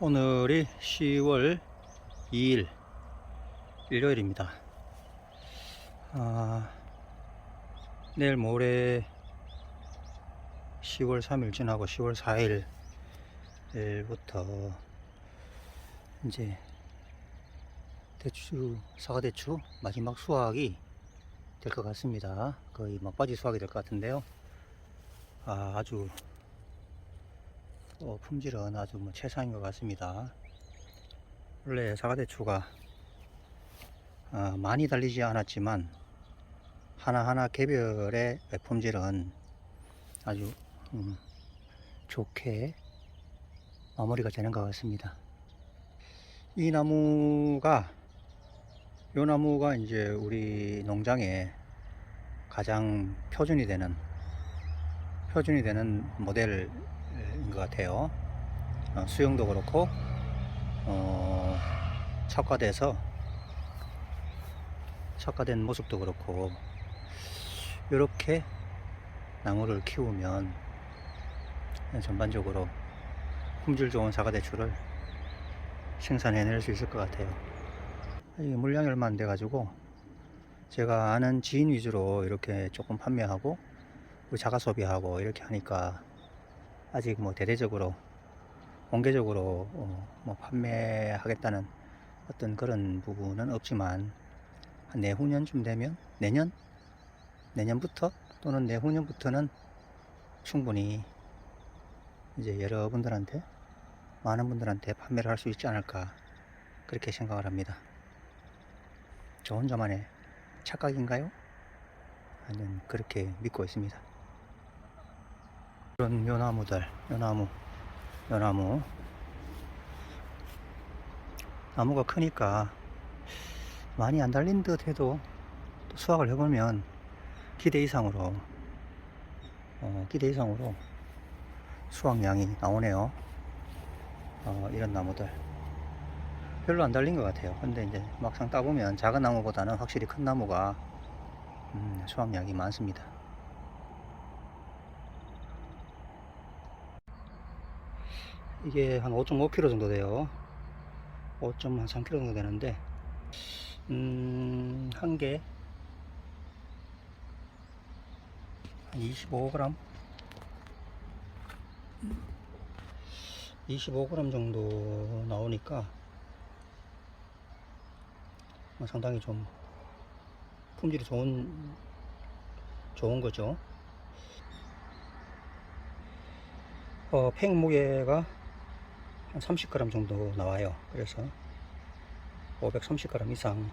오늘이 10월 2일 일요일입니다. 아, 내일 모레 10월 3일 지나고 10월 4일부터 이제 대추, 사과 대추 마지막 수확이 될 것 같습니다. 거의 막바지 수확이 될 것 같은데요. 아, 아주 어, 품질은 아주 뭐 최상인 것 같습니다. 원래 사과대추가 어, 많이 달리지 않았지만 하나하나 개별의 품질은 아주 음, 좋게 마무리가 되는 것 같습니다. 이 나무가 이 나무가 이제 우리 농장에 가장 표준이 되는 표준이 되는 모델인 것 같아요. 어, 수영도 그렇고 어, 척화돼서 척화된 모습도 그렇고 이렇게 나무를 키우면 전반적으로 품질 좋은 사과대추를 생산해낼 수 있을 것 같아요. 물량이 얼마 안 돼가지고 제가 아는 지인 위주로 이렇게 조금 판매하고 우리 자가 소비하고 이렇게 하니까 아직 뭐 대대적으로 공개적으로 어, 뭐 판매하겠다는 어떤 그런 부분은 없지만 한 내후년쯤 되면 내년 내년부터 또는 내후년부터는 충분히 이제 여러분들한테 많은 분들한테 판매를 할 수 있지 않을까 그렇게 생각을 합니다. 저 혼자만의 착각인가요? 저는 그렇게 믿고 있습니다. 이런 묘나무들, 묘나무, 묘나무. 나무가 크니까 많이 안 달린 듯 해도 또 수확을 해보면 기대 이상으로, 어, 기대 이상으로 수확량이 나오네요. 어, 이런 나무들. 별로 안 달린 것 같아요. 근데 이제 막상 따보면 작은 나무보다는 확실히 큰 나무가 음, 수확량이 많습니다. 이게 한 5.5kg 정도 돼요. 5.3kg 정도 되는데, 음, 한 개, 한 25g? 25g 정도 나오니까, 뭐 상당히 좀 품질이 좋은, 좋은 거죠. 어, 팩 무게가 한 30g 정도 나와요. 그래서 530g 이상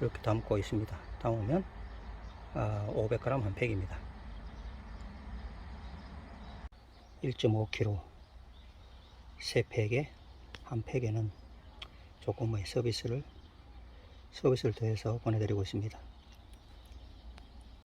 이렇게 담고 있습니다. 담으면 아, 500g 한 팩입니다. 1.5kg 세 팩에 한 팩에는 조금의 서비스를 서비스를 더해서 보내드리고 있습니다.